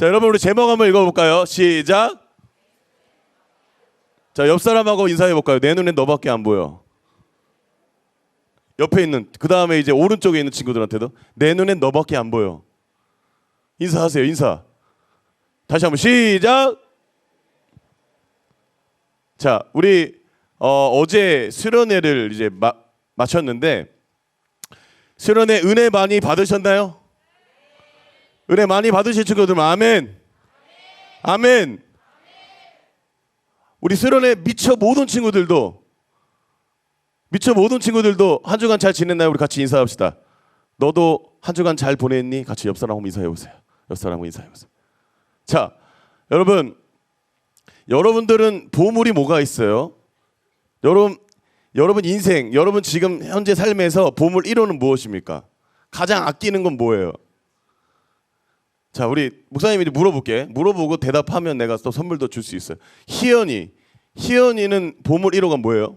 자, 여러분 우리 제목 한번 읽어볼까요? 시작. 자, 옆 사람하고 인사해 볼까요? 내 눈엔 너밖에 안 보여. 옆에 있는 그 다음에 이제 오른쪽에 있는 친구들한테도 내 눈엔 너밖에 안 보여. 인사하세요, 인사. 다시 한번 시작. 자, 우리 어, 어제 수련회를 이제 마, 마쳤는데 수련회 은혜 많이 받으셨나요? 은혜 많이 받으실 친구들 아멘. 아멘. 우리 수련회 미처 모든 친구들도 미처 모든 친구들도 한 주간 잘 지냈나요? 우리 같이 인사합시다. 너도 한 주간 잘 보냈니? 같이 옆 사람하고 인사해 보세요. 옆 사람하고 인사해 보세요. 자, 여러분 여러분들은 보물이 뭐가 있어요? 여러분 여러분 인생, 여러분 지금 현재 삶에서 보물 1호는 무엇입니까? 가장 아끼는 건 뭐예요? 자, 우리 목사님이 물어볼게. 물어보고 대답하면 내가 또 선물도 줄 수 있어요. 희연이, 희연이는 보물 1호가 뭐예요?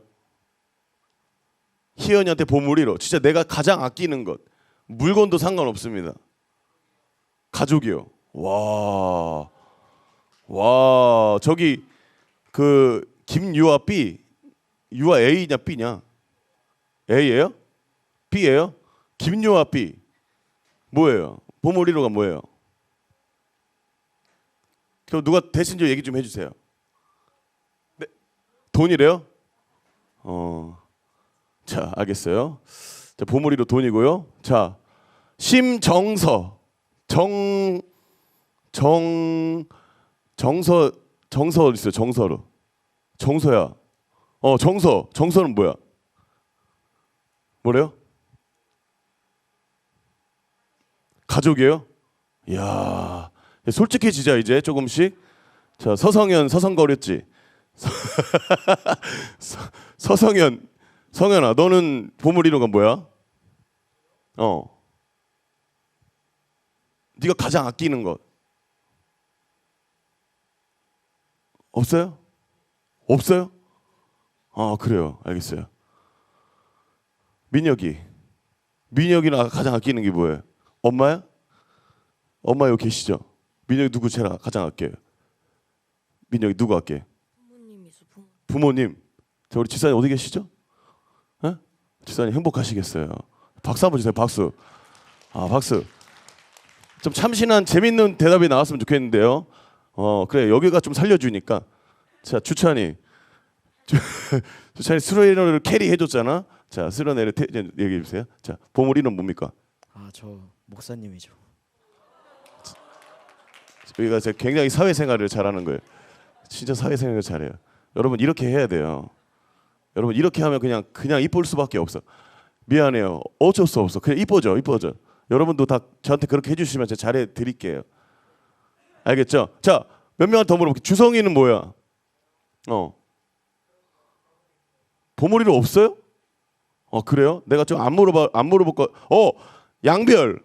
희연이한테 보물 1호. 진짜 내가 가장 아끼는 것. 물건도 상관없습니다. 가족이요. 와, 와, 저기 그 김유아 B, 유아 A냐 B냐? A예요? B예요? 김유아 B 뭐예요? 보물 1호가 뭐예요? 그럼 누가 대신 좀 얘기 좀 해주세요. 네, 돈이래요? 어, 자 알겠어요. 자 보물 1호 돈이고요. 자 심정서 정 정 정서 정서 어디 있어요? 정서로 정서야. 어 정서 정서는 뭐야? 뭐래요? 가족이에요? 이야 솔직해지자 이제 조금씩 자 서성현 서성거렸지 서, 서성현 성현아 너는 보물 1호가 뭐야? 어 네가 가장 아끼는 것 없어요? 없어요? 아 그래요 알겠어요 민혁이 민혁이나 가장 아끼는 게 뭐예요? 엄마야? 엄마 여기 계시죠? 민혁이 누구 제일 가장 아껴요? 민혁이 누구 아껴요? 부모님이죠 부모. 부모님 저 우리 집사님 어디 계시죠? 어? 집사님 행복하시겠어요 박수 한번 주세요 박수 아 박수 좀 참신한 재밌는 대답이 나왔으면 좋겠는데요 어 그래 여기가 좀 살려주니까 자 주찬이 주, 주찬이 수로이너를 캐리해줬잖아 자 수로이너를 태- 이제 얘기해 주세요 자 보물 이름 뭡니까 아 저 목사님이죠. 여기가 제가 굉장히 사회생활을 잘하는 거예요. 진짜 사회생활을 잘해요. 여러분 이렇게 해야 돼요. 여러분 이렇게 하면 그냥 그냥 이쁠 수밖에 없어. 미안해요. 어쩔 수 없어. 그냥 이뻐져, 이뻐져. 여러분도 다 저한테 그렇게 해주시면 제가 잘해 드릴게요. 알겠죠? 자, 몇명더 물어볼게. 주성이는 뭐야? 어. 보물이로 없어요? 어 그래요? 내가 좀 안 물어봐 안 물어볼 거. 어 양별.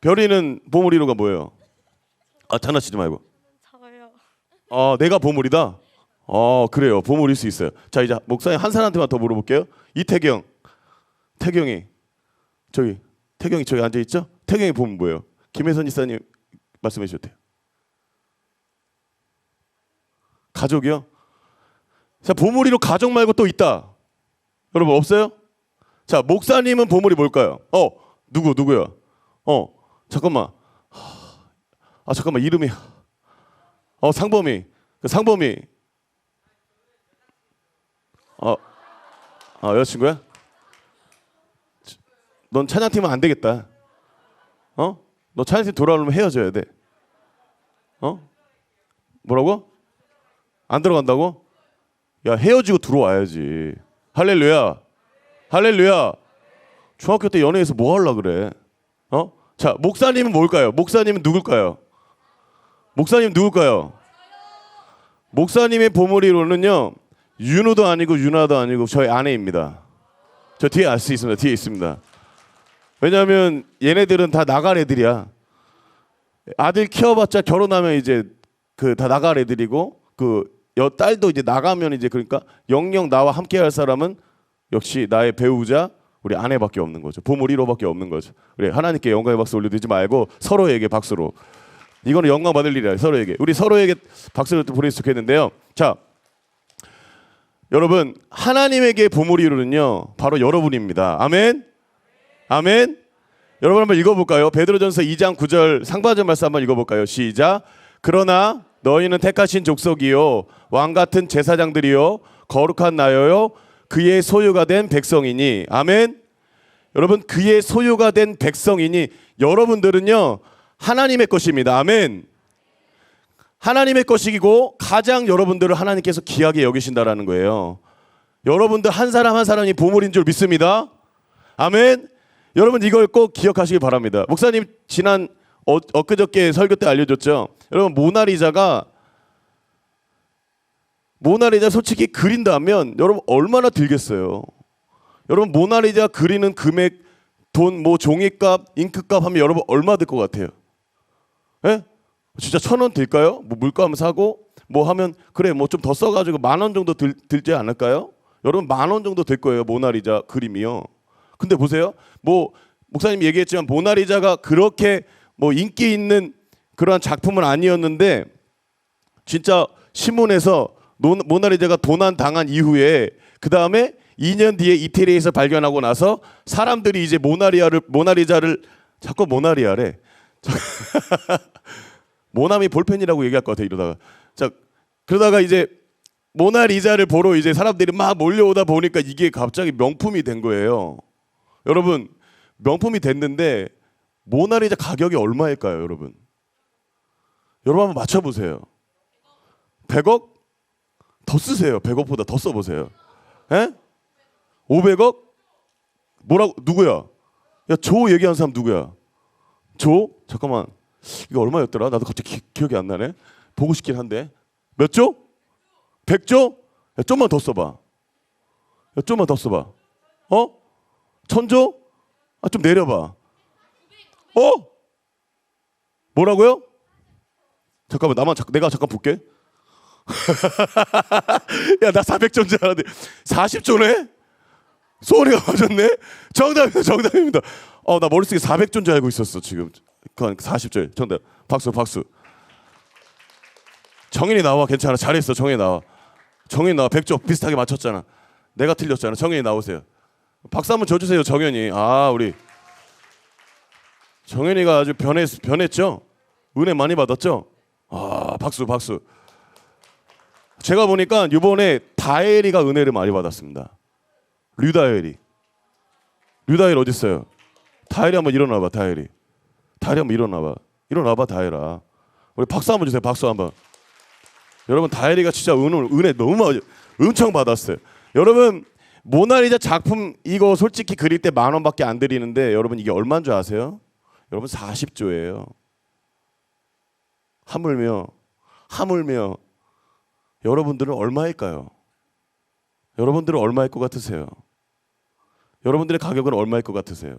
별이는 보물이로가 뭐예요? 아 장난치지 말고. 저요. 어 내가 보물이다. 어 그래요 보물일 수 있어요. 자 이제 목사님 한 사람한테만 더 물어볼게요. 이태경, 태경이 저기 태경이 저기 앉아 있죠? 태경이 보물 뭐예요? 김혜선 지사님 말씀해 주셔도 돼요. 가족이요? 자 보물이로 가족 말고 또 있다. 여러분 없어요? 자 목사님은 보물이 뭘까요? 어 누구 누구야? 어 잠깐만. 아 잠깐만 이름이 어 상범이 그 상범이 어, 아 여자친구야? 넌 찬양팀은 안 되겠다. 어? 너 찬양팀 돌아오려면 헤어져야 돼. 어? 뭐라고? 안 들어간다고? 야 헤어지고 들어와야지. 할렐루야. 할렐루야. 중학교 때 연애해서 뭐 하려 그래? 어? 자 목사님은 뭘까요? 목사님은 누굴까요? 목사님 누굴까요? 목사님의 보물이로는요 윤호도 아니고 윤아도 아니고 저희 아내입니다. 저 뒤에 알 수 있습니다. 뒤에 있습니다. 왜냐하면 얘네들은 다 나갈 애들이야. 아들 키워봤자 결혼하면 이제 그 다 나갈 애들이고 그 여 딸도 이제 나가면 이제 그러니까 영영 나와 함께할 사람은 역시 나의 배우자 우리 아내밖에 없는 거죠. 보물 1호밖에 없는 거죠. 우리 하나님께 영광의 박수 올려드리지 말고 서로에게 박수로 이거는 영광 받을 일이야 서로에게. 우리 서로에게 박수를 또 보내면 좋겠는데요. 자, 여러분 하나님에게 보물이 이루는요 바로 여러분입니다. 아멘. 아멘. 여러분 한번 읽어볼까요? 베드로전서 2장 9절 상반절 말씀 한번 읽어볼까요? 시작. 그러나 너희는 택하신 족속이요 왕 같은 제사장들이요 거룩한 나여요 그의 소유가 된 백성이니 아멘. 여러분 그의 소유가 된 백성이니 여러분들은요 하나님의 것입니다. 아멘. 하나님의 것이고 가장 여러분들을 하나님께서 귀하게 여기신다라는 거예요. 여러분들 한 사람 한 사람이 보물인 줄 믿습니다. 아멘. 여러분 이걸 꼭 기억하시기 바랍니다. 목사님 지난 어, 엊그저께 설교 때 알려줬죠. 여러분 모나리자가 모나리자 솔직히 그린다면 여러분 얼마나 들겠어요. 여러분 모나리자 그리는 금액 돈 뭐 종이값 잉크값 하면 여러분 얼마 들 것 같아요? 예? 진짜 천 원 들까요? 뭐 물감 사고 뭐 하면 그래 뭐 좀 더 써가지고 만 원 정도 들, 들지 않을까요? 여러분 만 원 정도 될 거예요 모나리자 그림이요. 근데 보세요. 뭐 목사님 얘기했지만 모나리자가 그렇게 뭐 인기 있는 그러한 작품은 아니었는데 진짜 신문에서 노- 모나리자가 도난 당한 이후에 그 다음에 2년 뒤에 이태리에서 발견하고 나서 사람들이 이제 모나리아를 모나리자를 자꾸 모나리아래. 모나미 볼펜이라고 얘기할 것 같아 이러다가 자 그러다가 이제 모나리자를 보러 이제 사람들이 막 몰려오다 보니까 이게 갑자기 명품이 된 거예요. 여러분 명품이 됐는데 모나리자 가격이 얼마일까요, 여러분? 여러분 한번 맞춰보세요. 100억? 더 쓰세요. 100억보다 더 써보세요. 에? 500억? 뭐라고? 누구야? 야, 조 얘기한 사람 누구야? 조? 잠깐만. 이거 얼마였더라? 나도 갑자기 기, 기 억이 안 나네. 보고 싶긴 한데. 몇 조? 100조? 야, 좀만 더 써봐. 야, 좀만 더 써봐. 어? 천조? 아, 좀 내려봐. 어? 뭐라고요? 잠깐만, 나만 잠- 내가 잠깐 볼게. 야, 나 400조인 줄 알았는데 40조네? 소리가 맞았네? 정답입니다, 정답입니다. 어, 나 머릿속에 400조인 줄 알고 있었어, 지금. 그건 40조. 정답. 박수, 박수. 정인이 나와, 괜찮아. 잘했어, 정인이 나와. 정인이 나와. 100조 비슷하게 맞췄잖아. 내가 틀렸잖아. 정인이 나오세요. 박수 한번 줘주세요, 정현이. 아, 우리. 정현이가 아주 변했, 변했죠? 은혜 많이 받았죠? 아, 박수, 박수. 제가 보니까 이번에 다엘이가 은혜를 많이 받았습니다. 류다엘 어디 있어요? 다엘이 한번 일어나봐, 다엘이. 다엘이 한번 일어나봐. 일어나봐, 다엘아. 우리 박수 한번 주세요, 박수 한번. 여러분 다엘이가 진짜 은혜, 은혜 너무 많이, 엄청 받았어요. 여러분 모나리자 작품 이거 솔직히 그릴 때 만 원밖에 안 드리는데 여러분 이게 얼마인 줄 아세요? 여러분 40조예요. 하물며 하물며 여러분들은 얼마일까요? 여러분들은 얼마일 것 같으세요? 여러분들의 가격은 얼마일 것 같으세요?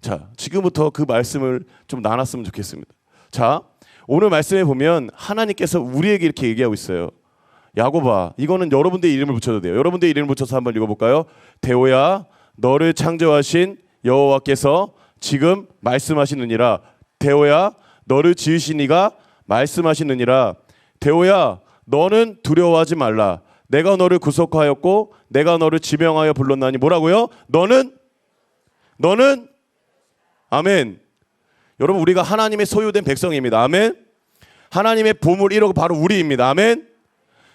자, 지금부터 그 말씀을 좀 나눴으면 좋겠습니다. 자, 오늘 말씀에 보면 하나님께서 우리에게 이렇게 얘기하고 있어요. 야고바, 이거는 여러분들의 이름을 붙여도 돼요. 여러분들의 이름을 붙여서 한번 읽어볼까요? 대오야, 너를 창조하신 여호와께서 지금 말씀하시느니라. 대오야, 너를 지으신 이가 말씀하시느니라. 대오야, 너는 두려워하지 말라. 내가 너를 구속하였고 내가 너를 지명하여 불렀나니 뭐라고요? 너는 너는 아멘. 여러분 우리가 하나님의 소유된 백성입니다. 아멘. 하나님의 보물 1억 바로 우리입니다. 아멘.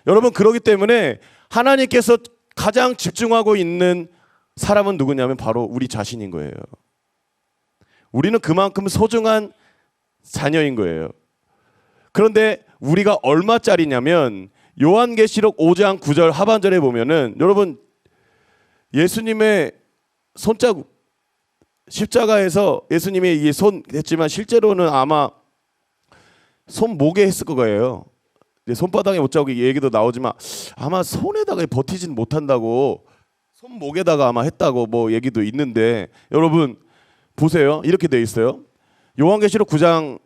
여러분 그러기 때문에 하나님께서 가장 집중하고 있는 사람은 누구냐면 바로 우리 자신인 거예요. 우리는 그만큼 소중한 자녀인 거예요. 그런데 우리가 얼마짜리냐면 요한계시록 5장 9절 하반절에 보면은 여러분 예수님의 손자국 십자가에서 예수님이 이 손 했지만 실제로는 아마 손 목에 했을 거예요. 손바닥에 못이 얘기도 나오지만 아마 손에다가 버티진 못한다고 손 목에다가 아마 했다고 뭐 얘기도 있는데 여러분 보세요. 이렇게 돼 있어요. 요한계시록 9장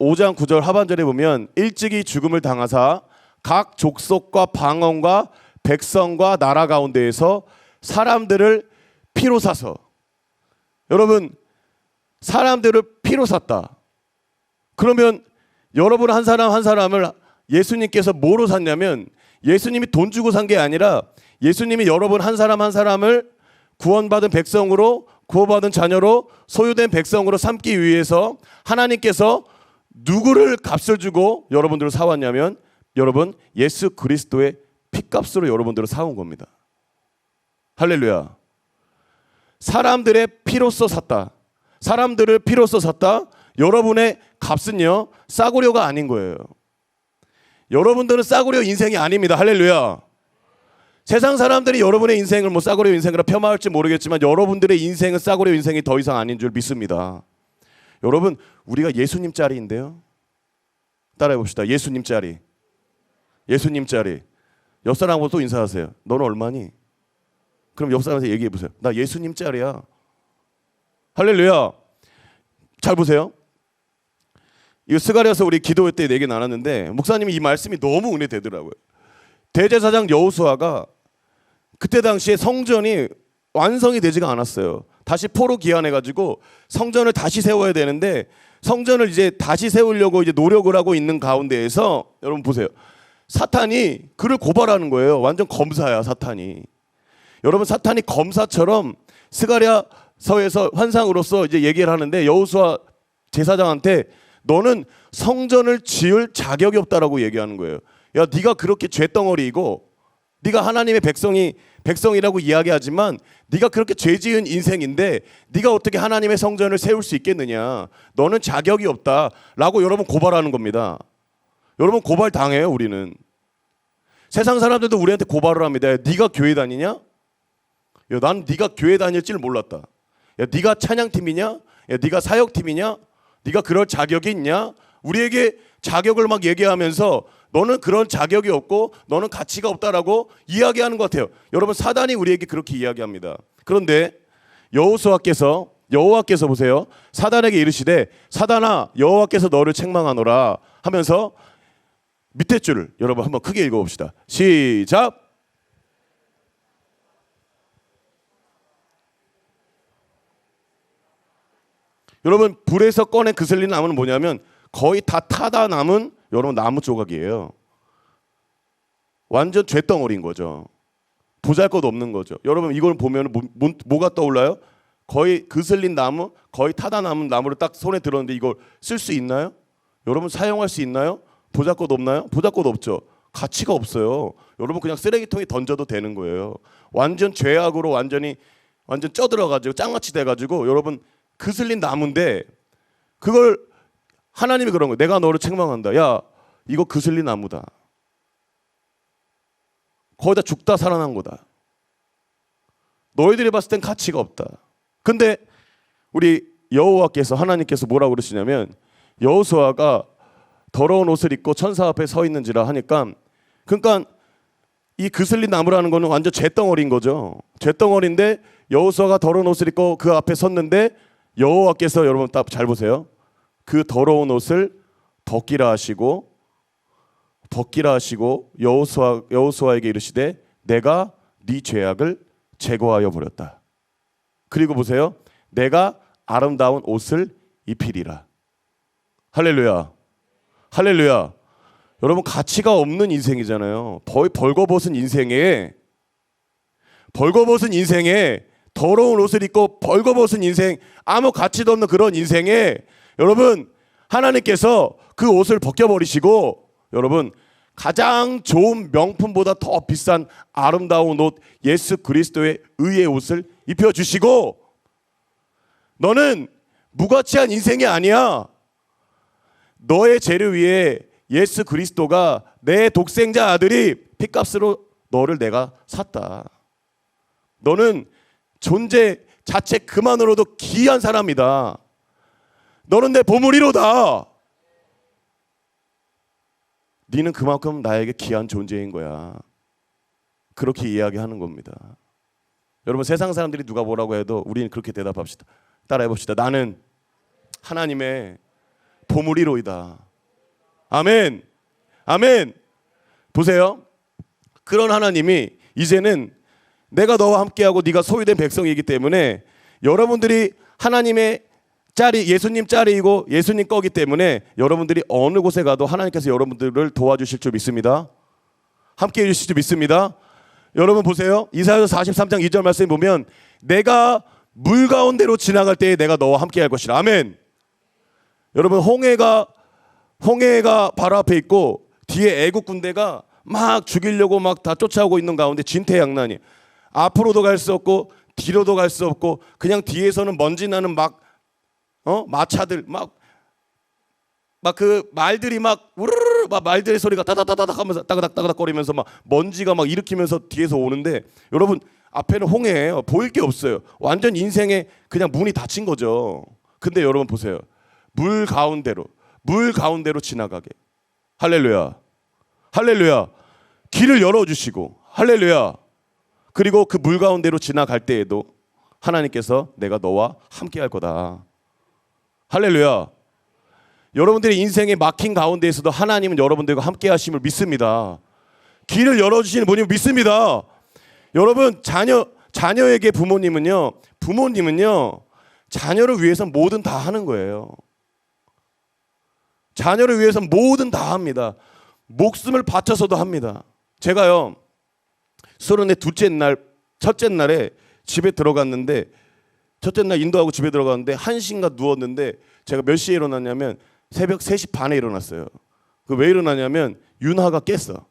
5장 9절 하반절에 보면 일찍이 죽음을 당하사 각 족속과 방언과 백성과 나라 가운데에서 사람들을 피로 사서 여러분 사람들을 피로 샀다. 그러면 여러분 한 사람 한 사람을 예수님께서 뭐로 샀냐면 예수님이 돈 주고 산 게 아니라 예수님이 여러분 한 사람 한 사람을 구원받은 백성으로 구원받은 자녀로 소유된 백성으로 삼기 위해서 하나님께서 누구를 값을 주고 여러분들을 사왔냐면 여러분 예수 그리스도의 피값으로 여러분들을 사온 겁니다. 할렐루야. 사람들의 피로써 샀다. 사람들을 피로써 샀다. 여러분의 값은요 싸구려가 아닌 거예요. 여러분들은 싸구려 인생이 아닙니다. 할렐루야. 세상 사람들이 여러분의 인생을 뭐 싸구려 인생이라 폄하할지 모르겠지만 여러분들의 인생은 싸구려 인생이 더 이상 아닌 줄 믿습니다. 여러분 우리가 예수님 짜리인데요. 따라해 봅시다. 예수님 짜리. 예수님 짜리. 옆 사람하고 또 인사하세요. 너는 얼마니? 그럼 옆 사람한테 얘기해 보세요. 나 예수님 짜리야. 할렐루야. 잘 보세요. 이거 스가랴서 우리 기도회 때 얘기 나눴는데 목사님이 이 말씀이 너무 은혜 되더라고요. 대제사장 여호수아가 그때 당시에 성전이 완성이 되지가 않았어요. 다시 포로 기한해 가지고 성전을 다시 세워야 되는데 성전을 이제 다시 세우려고 이제 노력을 하고 있는 가운데에서 여러분 보세요. 사탄이 그를 고발하는 거예요. 완전 검사야, 사탄이. 여러분 사탄이 검사처럼 스가랴 서에서 환상으로서 이제 얘기를 하는데 여호수아 제사장한테 너는 성전을 지을 자격이 없다라고 얘기하는 거예요. 야, 네가 그렇게 죄덩어리이고 네가 하나님의 백성이 백성이라고 이야기하지만 네가 그렇게 죄 지은 인생인데 네가 어떻게 하나님의 성전을 세울 수 있겠느냐? 너는 자격이 없다라고 여러분 고발하는 겁니다. 여러분 고발 당해요, 우리는. 세상 사람들도 우리한테 고발을 합니다. 야, 네가 교회 다니냐? 야, 난 네가 교회 다닐 줄 몰랐다. 야, 네가 찬양팀이냐? 야, 네가 사역팀이냐? 네가 그럴 자격이 있냐? 우리에게 자격을 막 얘기하면서 너는 그런 자격이 없고 너는 가치가 없다라고 이야기하는 것 같아요. 여러분 사단이 우리에게 그렇게 이야기합니다. 그런데 여호수아께서 여호와께서 보세요. 사단에게 이르시되 사단아 여호와께서 너를 책망하노라 하면서 밑에 줄을 여러분 한번 크게 읽어봅시다. 시작. 여러분 불에서 꺼낸 그슬린 나무는 뭐냐면 거의 다 타다 남은 여러분 나무 조각이에요. 완전 죄덩어리인 거죠. 보잘것 없는 거죠. 여러분 이걸 보면 뭐, 뭐, 뭐가 떠올라요? 거의 그슬린 나무, 거의 타다 남은 나무를 딱 손에 들었는데 이걸 쓸 수 있나요? 여러분 사용할 수 있나요? 보잘것 없나요? 보잘것 없죠. 가치가 없어요. 여러분 그냥 쓰레기통에 던져도 되는 거예요. 완전 죄악으로 완전히 완전 쪄들어가지고 짱같이 돼가지고 여러분 그슬린 나무인데 그걸 하나님이 그런 거예요. 내가 너를 책망한다. 야 이거 그슬린 나무다. 거기다 죽다 살아난 거다. 너희들이 봤을 땐 가치가 없다. 근데 우리 여호와께서 하나님께서 뭐라고 그러시냐면 여호수아가 더러운 옷을 입고 천사 앞에 서 있는지라 하니까 그러니까 이 그슬린 나무라는 거는 완전 죄덩어리인 거죠. 죄덩어리인데 여호수아가 더러운 옷을 입고 그 앞에 섰는데 여호와께서 여러분 딱 잘 보세요. 그 더러운 옷을 벗기라 하시고 벗기라 하시고 여호수아 여호수아에게 이르시되 내가 네 죄악을 제거하여 버렸다. 그리고 보세요. 내가 아름다운 옷을 입히리라. 할렐루야. 할렐루야. 여러분 가치가 없는 인생이잖아요. 벌, 벌거벗은 인생에 벌거벗은 인생에 더러운 옷을 입고 벌거벗은 인생 아무 가치도 없는 그런 인생에 여러분 하나님께서 그 옷을 벗겨버리시고 여러분 가장 좋은 명품보다 더 비싼 아름다운 옷 예수 그리스도의 의의 옷을 입혀 주시고 너는 무가치한 인생이 아니야. 너의 죄를 위해 예수 그리스도가 내 독생자 아들이 피값으로 너를 내가 샀다. 너는 존재 자체 그만으로도 귀한 사람이다. 너는 내 보물이로다. 네는 그만큼 나에게 귀한 존재인 거야. 그렇게 이야기하는 겁니다. 여러분 세상 사람들이 누가 뭐라고 해도 우리는 그렇게 대답합시다. 따라해 봅시다. 나는 하나님의 보물이로이다. 아멘. 아멘. 보세요. 그런 하나님이 이제는 내가 너와 함께하고 네가 소유된 백성이기 때문에 여러분들이 하나님의 짤이 예수님 짤이고 예수님 거기 때문에 여러분들이 어느 곳에 가도 하나님께서 여러분들을 도와주실 줄 믿습니다. 함께 해주실 줄 믿습니다. 여러분 보세요. 이사야서 43장 2절 말씀에 보면 내가 물 가운데로 지나갈 때에 내가 너와 함께 할 것이라. 아멘. 여러분 홍해가 홍해가 바로 앞에 있고 뒤에 애국 군대가 막 죽이려고 막 다 쫓아오고 있는 가운데 진퇴양난이 앞으로도 갈 수 없고 뒤로도 갈 수 없고 그냥 뒤에서는 먼지 나는 막 어? 마차들 막 막 그 말들이 막 우르르 막 말들의 소리가 따다다다닥 하면서 따그닥 따그닥 거리면서 막 먼지가 막 일으키면서 뒤에서 오는데 여러분 앞에는 홍해예요. 보일 게 없어요. 완전 인생에 그냥 문이 닫힌 거죠. 근데 여러분 보세요. 물 가운데로 물 가운데로 지나가게. 할렐루야. 할렐루야. 길을 열어 주시고 할렐루야. 그리고 그 물 가운데로 지나갈 때에도 하나님께서 내가 너와 함께 할 거다. 할렐루야. 여러분들의 인생에 막힌 가운데에서도 하나님은 여러분들과 함께 하심을 믿습니다. 길을 열어 주시는 분이 믿습니다. 여러분 자녀 자녀에게 부모님은요. 부모님은요. 자녀를 위해서 뭐든 다 하는 거예요. 자녀를 위해서 뭐든 다 합니다. 목숨을 바쳐서도 합니다. 제가요. 서른의 둘째 날, 첫째 날에 집에 들어갔는데 첫째 날 인도하고 집에 들어갔는데 한 시인가 누웠는데 제가 몇 시에 일어났냐면 새벽 3시 반에 일어났어요. 그 왜 일어나냐면 윤하가 깼어.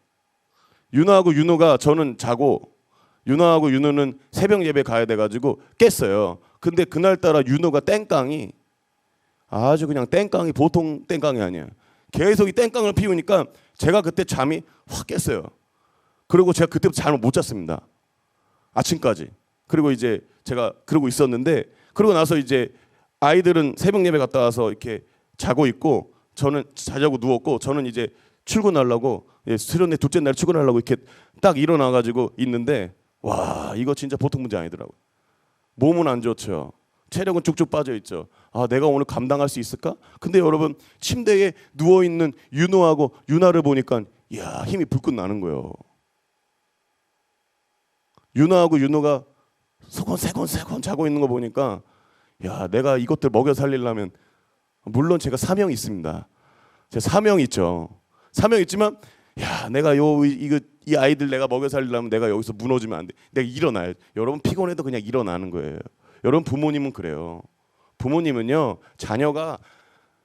윤하고 윤호가 저는 자고 윤호하고 윤호는 새벽 예배 가야 돼 가지고 깼어요. 근데 그날 따라 윤호가 땡깡이 아주 그냥 땡깡이 보통 땡깡이 아니야. 계속 이 땡깡을 피우니까 제가 그때 잠이 확 깼어요. 그리고 제가 그때부터 잠을 못 잤습니다. 아침까지. 그리고 이제 제가 그러고 있었는데 그러고 나서 이제 아이들은 새벽 예배 갔다 와서 이렇게 자고 있고 저는 자자고 누웠고 저는 이제 출근하려고 예, 수련회 둘째 날 출근하려고 이렇게 딱 일어나 가지고 있는데 와 이거 진짜 보통 문제 아니더라고요. 몸은 안 좋죠. 체력은 쭉쭉 빠져 있죠. 아, 내가 오늘 감당할 수 있을까? 근데 여러분 침대에 누워 있는 윤호하고 윤아를 보니까 야 힘이 불끈 나는 거예요. 윤호하고 윤호가 세건세건세건 자고 있는 거 보니까 야 내가 이것들 먹여 살리려면 물론 제가 사명이 있습니다. 제 사명이 있죠. 사명 있지만 야 내가 요 이- 이거 이 아이들 내가 먹여 살리려면 내가 여기서 무너지면 안 돼. 내가 일어나요. 여러분 피곤해도 그냥 일어나는 거예요. 여러분 부모님은 그래요. 부모님은요 자녀가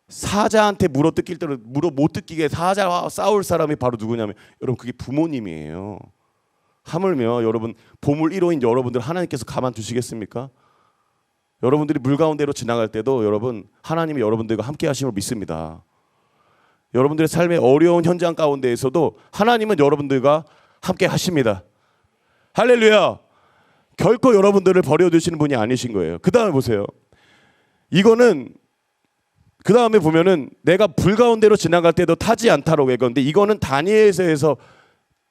사자한테 물어 뜯길 때로 물어 못 뜯기게 사자와 싸울 사람이 바로 누구냐면 여러분 그게 부모님이에요. 하물며 여러분 보물 1호인 여러분들 하나님께서 가만 두시겠습니까? 여러분들이 물 가운데로 지나갈 때도 여러분 하나님이 여러분들과 함께 하심을 믿습니다. 여러분들의 삶의 어려운 현장 가운데에서도 하나님은 여러분들과 함께 하십니다. 할렐루야. 결코 여러분들을 버려 두시는 분이 아니신 거예요. 그다음에 보세요. 이거는 그 다음에 보면은 내가 불 가운데로 지나갈 때도 타지 않다라고 했건데 이거는 다니엘서에서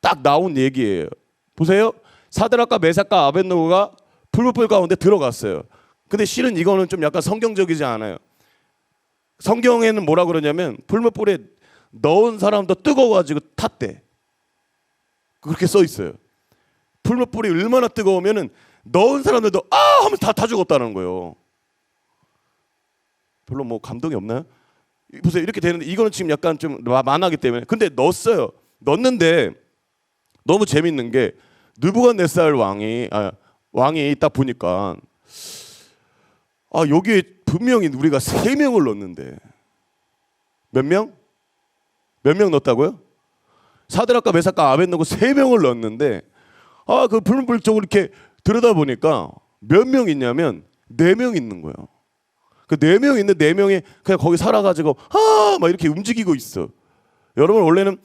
딱 나온 얘기예요. 보세요. 사드락과 메삭과 아벤노고가 불불 가운데 들어갔어요. 근데 실은 이거는 좀 약간 성경적이지 않아요. 성경에는 뭐라 그러냐면 불못불에 넣은 사람도 뜨거워가지고 탔대. 그렇게 써 있어요. 불못불이 얼마나 뜨거우면은 넣은 사람들도 아 하면 다타 죽었다는 거예요. 별로 뭐 감동이 없나요? 이- 보세요 이렇게 되는데 이거는 지금 약간 좀 마- 만화기 때문에 근데 넣었어요. 넣었는데 너무 재밌는 게 느부갓네살 왕이 아, 왕이 딱 보니까 아 여기에 분명히 우리가 세 명을 넣었는데 몇 명? 몇 명 넣었다고요? 사드락과 메삭과 아벤노고 세 명을 넣었는데 아 그 불불 쪽을 이렇게 들여다 보니까 몇 명 있냐면 네 명 있는 거예요. 그 네 명 있는 네 명이 그냥 거기 살아가지고 아 막 이렇게 움직이고 있어. 여러분 원래는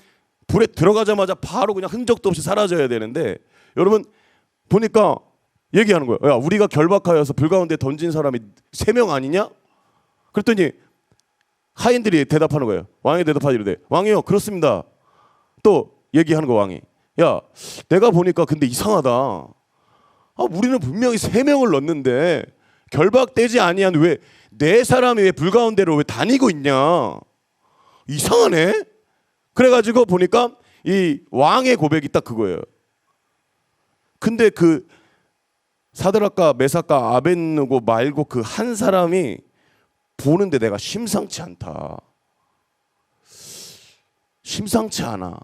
불에 들어가자마자 바로 그냥 흔적도 없이 사라져야 되는데 여러분 보니까 얘기하는 거예요. 야 우리가 결박하여서 불 가운데 던진 사람이 세 명 아니냐? 그랬더니 하인들이 대답하는 거예요. 왕이 대답하기를 왕이요 그렇습니다. 또 얘기하는 거 왕이 야 내가 보니까 근데 이상하다. 아 우리는 분명히 세 명을 넣었는데 결박되지 아니한 왜 네 사람이 왜 불 가운데로 왜 다니고 있냐? 이상하네. 그래가지고 보니까 이 왕의 고백이 딱 그거예요. 근데 그 사드락과 메삭과 아벤누고 말고 그 한 사람이 보는데 내가 심상치 않다. 심상치 않아.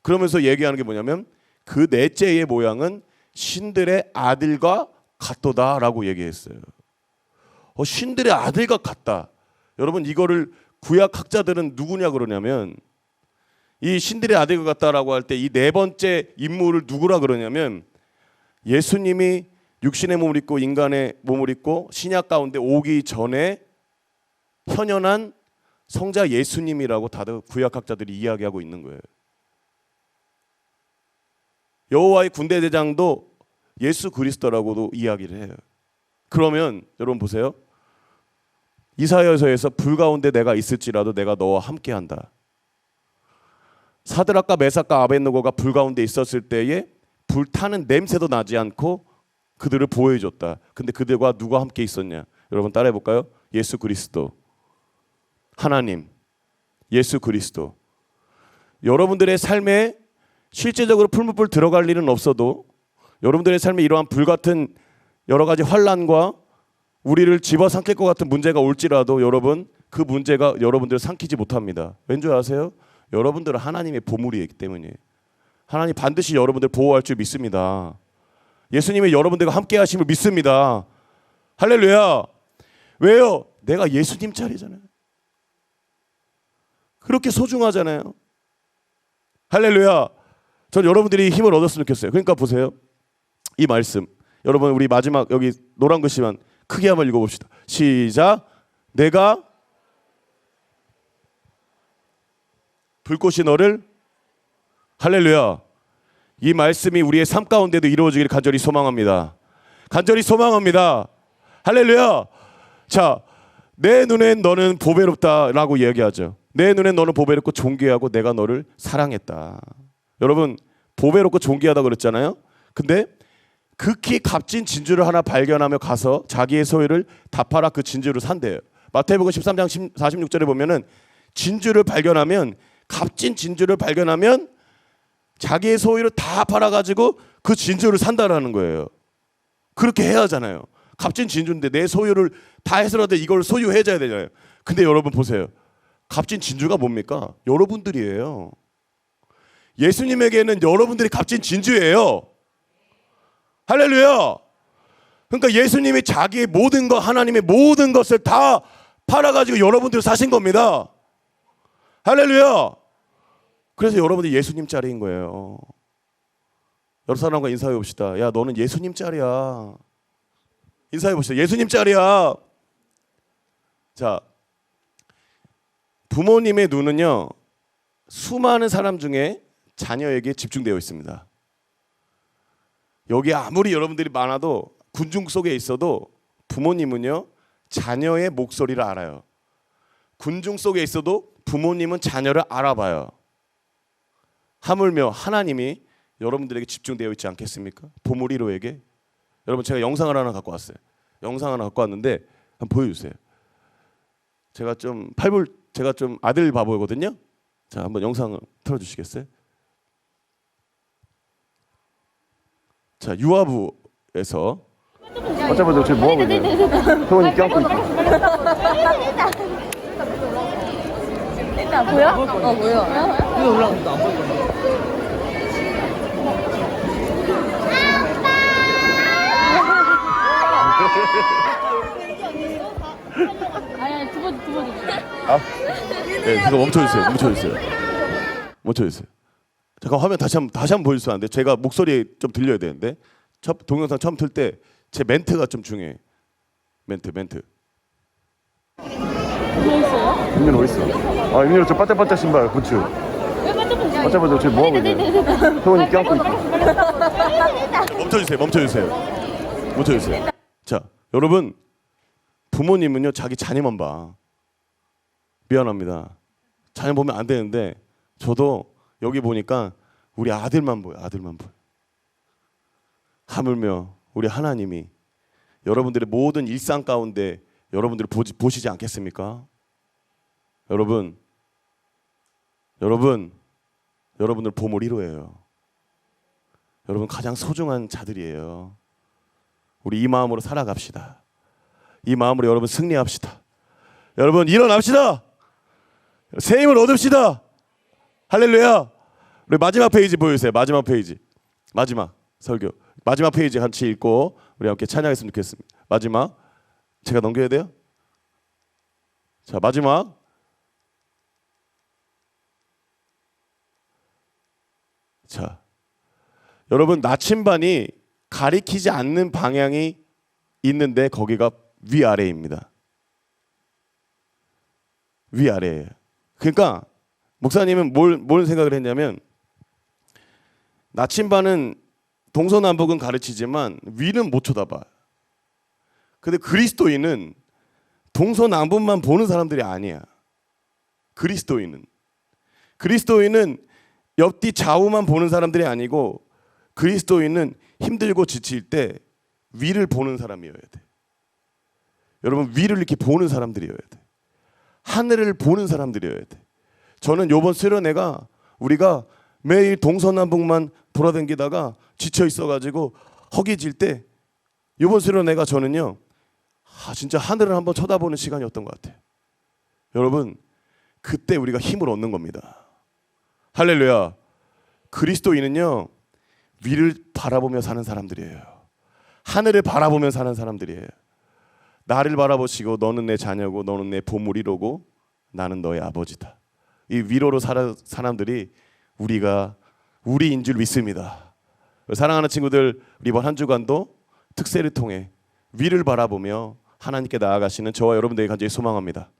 그러면서 얘기하는 게 뭐냐면 그 넷째의 모양은 신들의 아들과 같도다라고 얘기했어요. 어, 신들의 아들과 같다. 여러분 이거를 구약 학자들은 누구냐 그러냐면 이 신들의 아들과 같다라고 할 때 이 네 번째 인물을 누구라 그러냐면 예수님이 육신의 몸을 입고 인간의 몸을 입고 신약 가운데 오기 전에 현현한 성자 예수님이라고 다들 구약학자들이 이야기하고 있는 거예요. 여호와의 군대 대장도 예수 그리스도라고도 이야기를 해요. 그러면 여러분 보세요. 이사야서에서 불 가운데 내가 있을지라도 내가 너와 함께한다. 사드락과 메삭과 아벤노고가 불 가운데 있었을 때에 불 타는 냄새도 나지 않고 그들을 보호해줬다. 근데 그들과 누가 함께 있었냐? 여러분 따라해 볼까요? 예수 그리스도, 하나님, 예수 그리스도. 여러분들의 삶에 실제적으로 풀무불 들어갈 일은 없어도 여러분들의 삶에 이러한 불 같은 여러 가지 환란과 우리를 집어삼킬 것 같은 문제가 올지라도 여러분 그 문제가 여러분들을 삼키지 못합니다. 왠줄 아세요? 여러분들은 하나님의 보물이기 때문이에요. 하나님 반드시 여러분들 보호할 줄 믿습니다. 예수님이 여러분들과 함께 하심을 믿습니다. 할렐루야. 왜요? 내가 예수님 자리잖아요. 그렇게 소중하잖아요. 할렐루야. 전 여러분들이 힘을 얻었으면 좋겠어요. 그러니까 보세요. 이 말씀. 여러분 우리 마지막 여기 노란 글씨만 크게 한번 읽어봅시다. 시작. 내가 불꽃이 너를 할렐루야. 이 말씀이 우리의 삶 가운데도 이루어지기를 간절히 소망합니다. 간절히 소망합니다. 할렐루야. 자, 내 눈엔 너는 보배롭다라고 이야기하죠. 내 눈엔 너는 보배롭고 존귀하고 내가 너를 사랑했다. 여러분, 보배롭고 존귀하다 그랬잖아요. 근데 극히 값진 진주를 하나 발견하며 가서 자기의 소유를 다 팔아 그 진주를 산대요. 마태복음 13장 46절에 보면은 진주를 발견하면 값진 진주를 발견하면 자기의 소유를 다 팔아 가지고 그 진주를 산다라는 거예요. 그렇게 해야 하잖아요. 값진 진주인데 내 소유를 다 해서라도 이걸 소유해 줘야 되잖아요. 근데 여러분 보세요. 값진 진주가 뭡니까? 여러분들이에요. 예수님에게는 여러분들이 값진 진주예요. 할렐루야. 그러니까 예수님이 자기의 모든 것, 하나님의 모든 것을 다 팔아가지고 여러분들 사신 겁니다. 할렐루야. 그래서 여러분들이 예수님 짤인 거예요. 여러 사람과 인사해 봅시다. 야, 너는 예수님 짤이야. 인사해 봅시다. 예수님 짤이야. 자, 부모님의 눈은요, 수많은 사람 중에 자녀에게 집중되어 있습니다. 여기 아무리 여러분들이 많아도 군중 속에 있어도 부모님은요 자녀의 목소리를 알아요. 군중 속에 있어도 부모님은 자녀를 알아봐요. 하물며 하나님이 여러분들에게 집중되어 있지 않겠습니까? 보물 1호에게 여러분 제가 영상을 하나 갖고 왔어요. 영상 하나 갖고 왔는데 한번 보여주세요. 제가 좀 팔불 제가 좀 아들 바보거든요. 자 한번 영상 틀어주시겠어요? 자 유아부에서 어쩌면 지금 뭐 하고 있냐? 소원이 껴안고 있어. 나 보여? 어 보여. 아니 아니 두번 두번 네, 잠깐 멈춰주세요. 멈춰주세요. 멈춰주세요. 잠깐 화면 다시 한번 다시 한번 보여주시면 안 돼? 제가 목소리 좀 들려야 되는데 첫 동영상 처음 틀 때 제 멘트가 좀 중요해. 멘트 멘트. 임민 어디 있어? 아 임민이 저 반짝반짝 신발 부츠. 왜 반짝반짝? 반짝반짝 지금 뭐 하고 있냐? 소원이 껴안고 있어. 멈춰주세요. 멈춰주세요. 멈춰주세요. 자, 여러분 부모님은요 자기 자녀만 봐. 미안합니다. 자녀 보면 안 되는데 저도 여기 보니까 우리 아들만 보여. 아들만 보여. 하물며 우리 하나님이 여러분들의 모든 일상 가운데 여러분들을 보지, 보시지 않겠습니까? 여러분, 여러분, 여러분들 보물 1호예요. 여러분 가장 소중한 자들이에요. 우리 이 마음으로 살아갑시다. 이 마음으로 여러분 승리합시다. 여러분 일어납시다. 새 힘을 얻읍시다. 할렐루야. 우리 마지막 페이지 보여주세요. 마지막 페이지. 마지막 설교. 마지막 페이지 같이 읽고 우리 함께 찬양했으면 좋겠습니다. 마지막 제가 넘겨야 돼요? 자 마지막 자 여러분 나침반이 가리키지 않는 방향이 있는데 거기가 위아래입니다. 위아래예요. 그러니까 목사님은 뭘, 뭘 생각을 했냐면 나침반은 동서남북은 가르치지만 위는 못 쳐다봐. 근데 그리스도인은 동서남북만 보는 사람들이 아니야. 그리스도인은 그리스도인은 옆뒤 좌우만 보는 사람들이 아니고 그리스도인은 힘들고 지칠 때 위를 보는 사람이어야 돼. 여러분 위를 이렇게 보는 사람들이어야 돼. 하늘을 보는 사람들이어야 돼. 저는 요번 수련회가 우리가 매일 동서남북만 돌아다니다가 지쳐 있어가지고 허기질 때 요번 수련회가 저는요 아, 진짜 하늘을 한번 쳐다보는 시간이었던 것 같아요. 여러분 그때 우리가 힘을 얻는 겁니다. 할렐루야. 그리스도인은요 위를 바라보며 사는 사람들이에요. 하늘을 바라보며 사는 사람들이에요. 나를 바라보시고 너는 내 자녀고 너는 내 보물이로고 나는 너의 아버지다. 이 위로로 살아 사람들이 우리가 우리인 줄 믿습니다. 사랑하는 친구들 이번 한 주간도 특세를 통해 위를 바라보며 하나님께 나아가시는 저와 여러분들이 간절히 소망합니다.